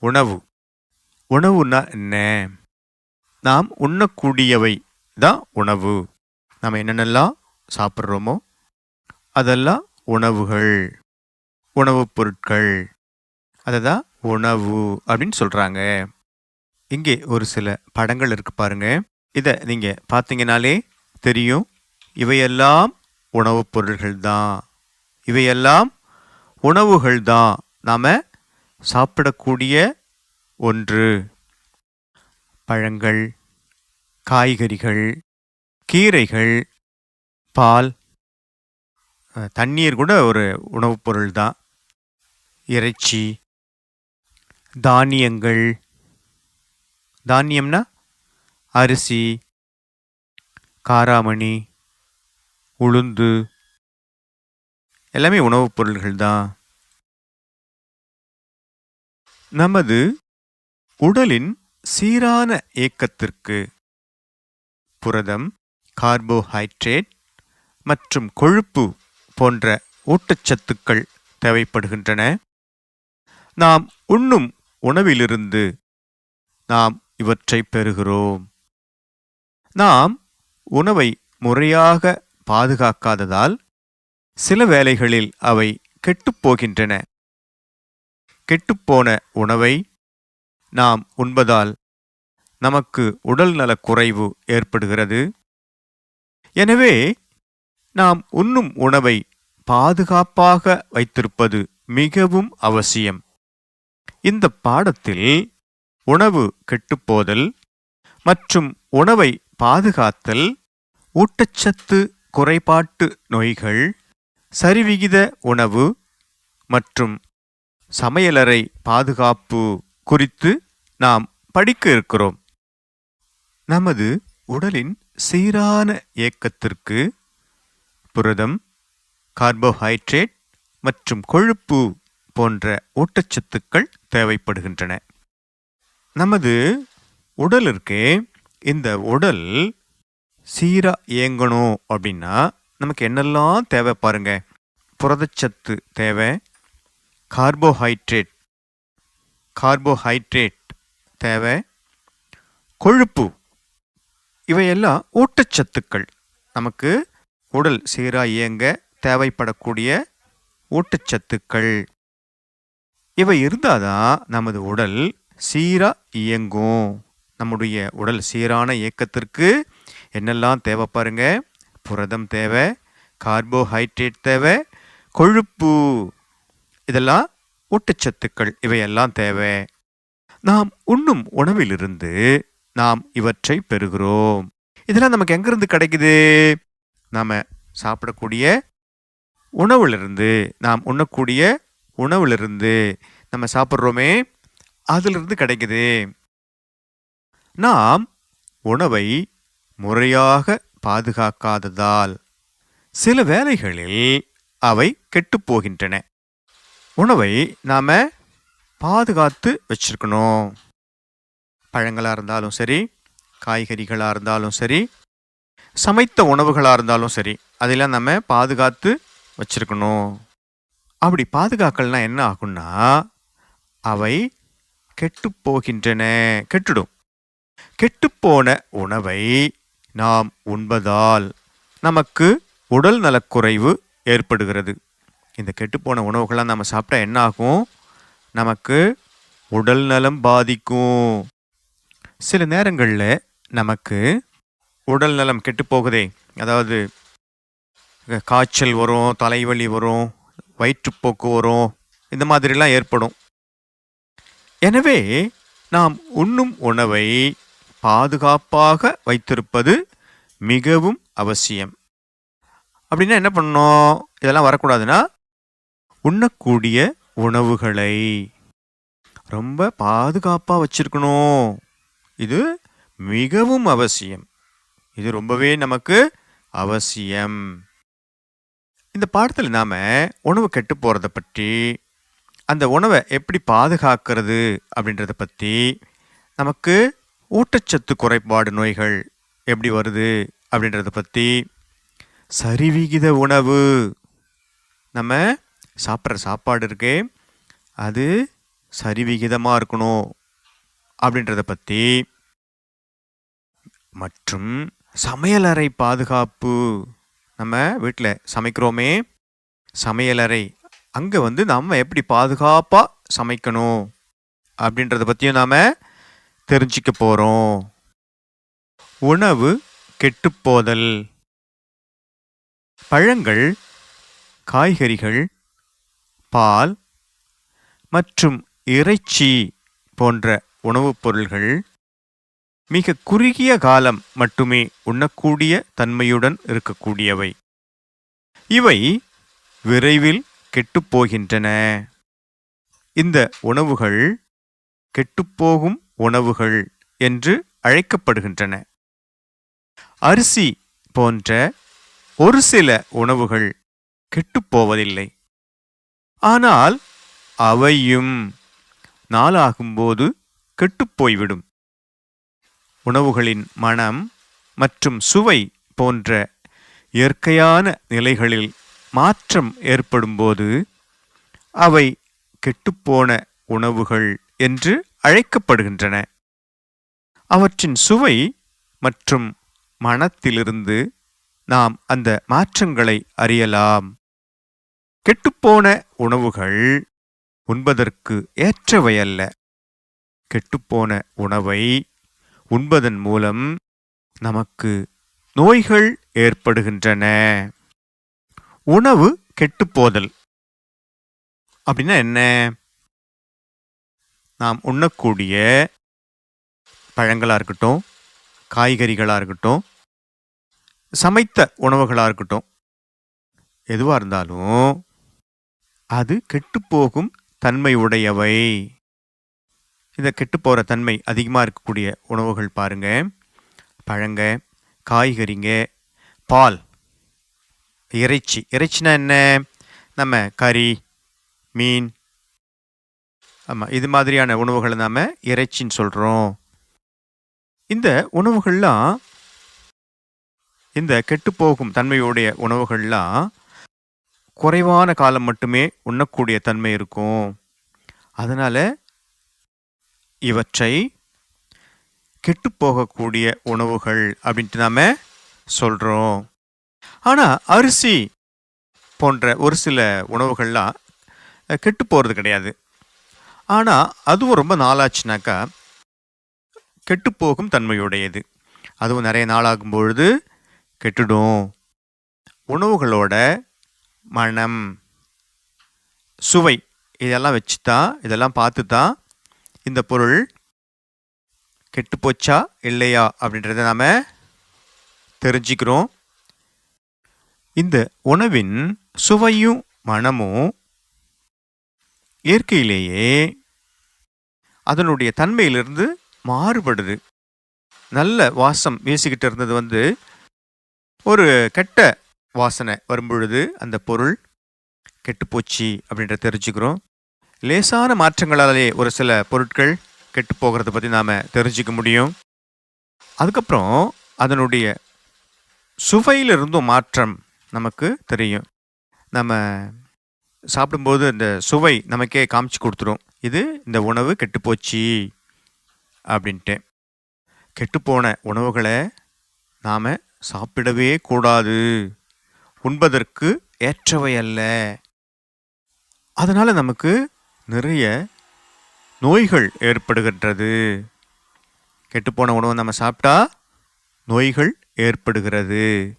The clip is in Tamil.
உணவு. உணவுனா என்ன? நாம் உண்ணக்கூடியவை தான் உணவு. நாம் என்னென்னலாம் சாப்பிட்றோமோ அதெல்லாம் உணவுகள். உணவுப் பொருட்கள். அதை தான் உணவு அப்படின்னு சொல்கிறாங்க இங்கே ஒரு சில படங்கள் இருக்கு பாருங்க. இதை நீங்கள் பார்த்தீங்கனாலே தெரியும். இவையெல்லாம் உணவுப் பொருள்கள் தான். இவையெல்லாம் உணவுகள் தான். நாம் சாப்பிடக்கூடிய ஒன்று. பழங்கள் காய்கறிகள் கீரைகள் பால் தண்ணீர் கூட ஒரு உணவுப் பொருள் தான். இறைச்சி தானியங்கள் தானியம்னா அரிசி காராமணி உளுந்து எல்லாமே உணவுப் பொருள்கள் தான். நமது உடலின் சீரான இயக்கத்திற்கு புரதம் கார்போஹைட்ரேட் மற்றும் கொழுப்பு போன்ற ஊட்டச்சத்துக்கள் தேவைப்படுகின்றன. நாம் உண்ணும் உணவிலிருந்து நாம் இவற்றை பெறுகிறோம். நாம் உணவை முறையாக பாதுகாக்காததால் சில வேளைகளில் அவை கெட்டுப்போகின்றன கெட்டுப்போன உணவை நாம் உண்பதால் நமக்கு உடல்நலக் குறைவு ஏற்படுகிறது. எனவே நாம் உண்ணும் உணவை பாதுகாப்பாக வைத்திருப்பது மிகவும் அவசியம். இந்த பாடத்தில் உணவு கெட்டுப்போதல் மற்றும் உணவை பாதுகாத்தல் ஊட்டச்சத்து குறைபாட்டு நோய்கள் சரிவிகித உணவு மற்றும் சமையலறை பாதுகாப்பு குறித்து நாம் படிக்க இருக்கிறோம். நமது உடலின் சீரான இயக்கத்திற்கு புரதம் கார்போஹைட்ரேட் மற்றும் கொழுப்பு போன்ற ஊட்டச்சத்துக்கள் தேவைப்படுகின்றன. நமது உடல் இருக்கே இந்த உடல் சீராக இயங்கணும் அப்படின்னா நமக்கு என்னெல்லாம் தேவை பாருங்க. புரதச்சத்து தேவை கார்போஹைட்ரேட். கார்போஹைட்ரேட் தேவை. கொழுப்பு. இவையெல்லாம் ஊட்டச்சத்துக்கள். நமக்கு உடல் சீராக இயங்க தேவைப்படக்கூடிய ஊட்டச்சத்துக்கள். இவை இருந்தாதான் நமது உடல் சீராக இயங்கும். நம்முடைய உடல் சீரான இயக்கத்திற்கு என்னெல்லாம் தேவை பாருங்க? புரதம் தேவை கார்போஹைட்ரேட் தேவை கொழுப்பு. இதெல்லாம் ஊட்டச்சத்துக்கள் இவையெல்லாம் தேவை. நாம் உண்ணும் உணவிலிருந்து நாம் இவற்றை பெறுகிறோம். இதெல்லாம் நமக்கு எங்கிருந்து கிடைக்குது? நாம் சாப்பிடக்கூடிய உணவிலிருந்து நாம் உண்ணக்கூடிய உணவிலிருந்து நம்ம சாப்பிட்றோமே அதிலிருந்து கிடைக்குது. நாம் உணவை முறையாக பாதுகாக்காததால் சில வேளைகளில் அவை கெட்டுப்போகின்றன உணவை நாம் பாதுகாத்து வச்சிருக்கணும். பழங்களாக இருந்தாலும் சரி காய்கறிகளாக இருந்தாலும் சரி சமைத்த உணவுகளாக இருந்தாலும் சரி அதெல்லாம் நம்ம பாதுகாத்து வச்சிருக்கணும். அப்படி பாதுகாக்கல்னா என்ன ஆகும்னா அவை கெட்டுப் போகின்றன கெட்டுடும். கெட்டுப்போன உணவை நாம் உண்பதால் நமக்கு உடல் நலக்குறைவு ஏற்படுகிறது. இந்த கெட்டுப்போன உணவுகள்லாம் நம்ம சாப்பிட்டா என்ன ஆகும் நமக்கு உடல் நலம் பாதிக்கும். சில நேரங்களில் நமக்கு உடல் நலம் கெட்டுப்போகுதே. அதாவது காய்ச்சல் வரும் தலைவலி வரும் வயிற்றுப்போக்கு வரும் இந்த மாதிரிலாம் ஏற்படும். எனவே நாம் உண்ணும் உணவை பாதுகாப்பாக வைத்திருப்பது மிகவும் அவசியம். அப்படின்னா என்ன பண்ணணும்? இதெல்லாம் வரக்கூடாதுன்னா உண்ணக்கூடிய உணவுகளை. ரொம்ப பாதுகாப்பாக வச்சிருக்கணும். இது மிகவும் அவசியம். இது ரொம்பவே நமக்கு அவசியம். இந்த பாடத்தில் நாம் உணவு கெட்டு போகிறத பற்றி அந்த உணவை எப்படி பாதுகாக்கிறது அப்படின்றத பற்றி நமக்கு ஊட்டச்சத்து குறைபாடு நோய்கள் எப்படி வருது அப்படின்றத பற்றி சரிவிகித உணவு. நம்ம சாப்பிட்ற சாப்பாடு இருக்கே அது சரிவிகிதமாக இருக்கணும் அப்படின்றத பற்றி மற்றும் சமையலறை பாதுகாப்பு. நம்ம வீட்டில் சமைக்கிறோமே. சமையலறை. அங்கே வந்து நம்ம எப்படி பாதுகாப்பாக சமைக்கணும் அப்படின்றத பற்றியும் நாம் தெரிஞ்சிக்க போகிறோம் உணவு கெட்டுப்போதல் பழங்கள் காய்கறிகள் பால் மற்றும் இறைச்சி போன்ற உணவுப் பொருள்கள் மிக குறுகிய காலம் மட்டுமே உண்ணக்கூடிய தன்மையுடன் இருக்கக்கூடியவை. இவை விரைவில் கெட்டுப்போகின்றன இந்த உணவுகள் கெட்டுப்போகும் உணவுகள் என்று அழைக்கப்படுகின்றன. அரிசி போன்ற ஒரு சில உணவுகள் கெட்டுப்போவதில்லை ஆனால் அவையும் நாளாகும்போது கெட்டுப்போய்விடும். உணவுகளின் மனம் மற்றும் சுவை போன்ற இயற்கையான நிலைகளில் மாற்றம் ஏற்படும்போது அவை கெட்டுப்போன உணவுகள் என்று அழைக்கப்படுகின்றன. அவற்றின் சுவை மற்றும் மனத்திலிருந்து நாம் அந்த மாற்றங்களை அறியலாம். கெட்டுப்போன உணவுகள் உண்பதற்கு ஏற்றவையல்ல. கெட்டுப்போன உணவை உண்பதன் மூலம் நமக்கு நோய்கள் ஏற்படுகின்றன. உணவு கெட்டுப்போதல். அப்படின்னா என்ன? நாம் உண்ணக்கூடிய பழங்களாக இருக்கட்டும் காய்கறிகளாக இருக்கட்டும் சமைத்த உணவுகளாக இருக்கட்டும். எதுவாக இருந்தாலும் அது கெட்டுப்போகும் தன்மை உடையவை இந்த கெட்டுப்போகிற தன்மை அதிகமாக இருக்கக்கூடிய உணவுகள் பாருங்க. பழங்க காய்கறிங்க பால் இறைச்சி. இறைச்சினா என்ன? நம்ம கறி மீன். ஆமாம் இது மாதிரியான உணவுகளை நாம் இறைச்சின்னு சொல்கிறோம் இந்த உணவுகள்லாம் இந்த கெட்டுப்போகும் தன்மையுடைய உணவுகள்லாம் குறைவான காலம் மட்டுமே உண்ணக்கூடிய தன்மை இருக்கும். அதனால் இவற்றை கெட்டுப்போகக்கூடிய உணவுகள் அப்படின்ட்டு நாம் சொல்கிறோம் ஆனால் அரிசி போன்ற ஒரு சில உணவுகள்லாம் கெட்டு போகிறது கிடையாது. ஆனால் அதுவும் ரொம்ப நாளாச்சுனாக்கா கெட்டுப்போகும் தன்மையுடையது. அதுவும் நிறைய நாளாகும் பொழுது கெட்டுடும். உணவுகளோட மனம் சுவை இதெல்லாம் வச்சு தான் இதெல்லாம் பார்த்து தான் இந்த பொருள் கெட்டுப்போச்சா இல்லையா அப்படின்றத நாம் தெரிஞ்சுக்கிறோம். இந்த உணவின் சுவையும் மனமும் இயற்கையிலேயே அதனுடைய தன்மையிலிருந்து மாறுபடுது. நல்ல வாசம் வீசிக்கிட்டு இருந்தது வந்து ஒரு கெட்ட வாசனை வரும்பொழுது அந்த பொருள் கெட்டுப்போச்சு அப்படின்ற தெரிஞ்சுக்கிறோம். லேசான மாற்றங்களாலே ஒரு சில பொருட்கள் கெட்டு போகிறத பற்றி நாம் தெரிஞ்சுக்க முடியும். அதுக்கப்புறம் அதனுடைய சுவையிலிருந்தும் மாற்றம் நமக்கு தெரியும். நம்ம சாப்பிடும்போது அந்த சுவை நமக்கே காமிச்சு கொடுத்துரும். இது இந்த உணவு கெட்டுப்போச்சு அப்படின்ட்டு. கெட்டுப்போன உணவுகளை நாம் சாப்பிடவே கூடாது. உண்பதற்கு ஏற்றவை அல்ல. அதனால் நமக்கு நிறைய நோய்கள் ஏற்படுகின்றது. கெட்டுப்போன உணவை நம்ம சாப்பிட்டா நோய்கள் ஏற்படுகிறது.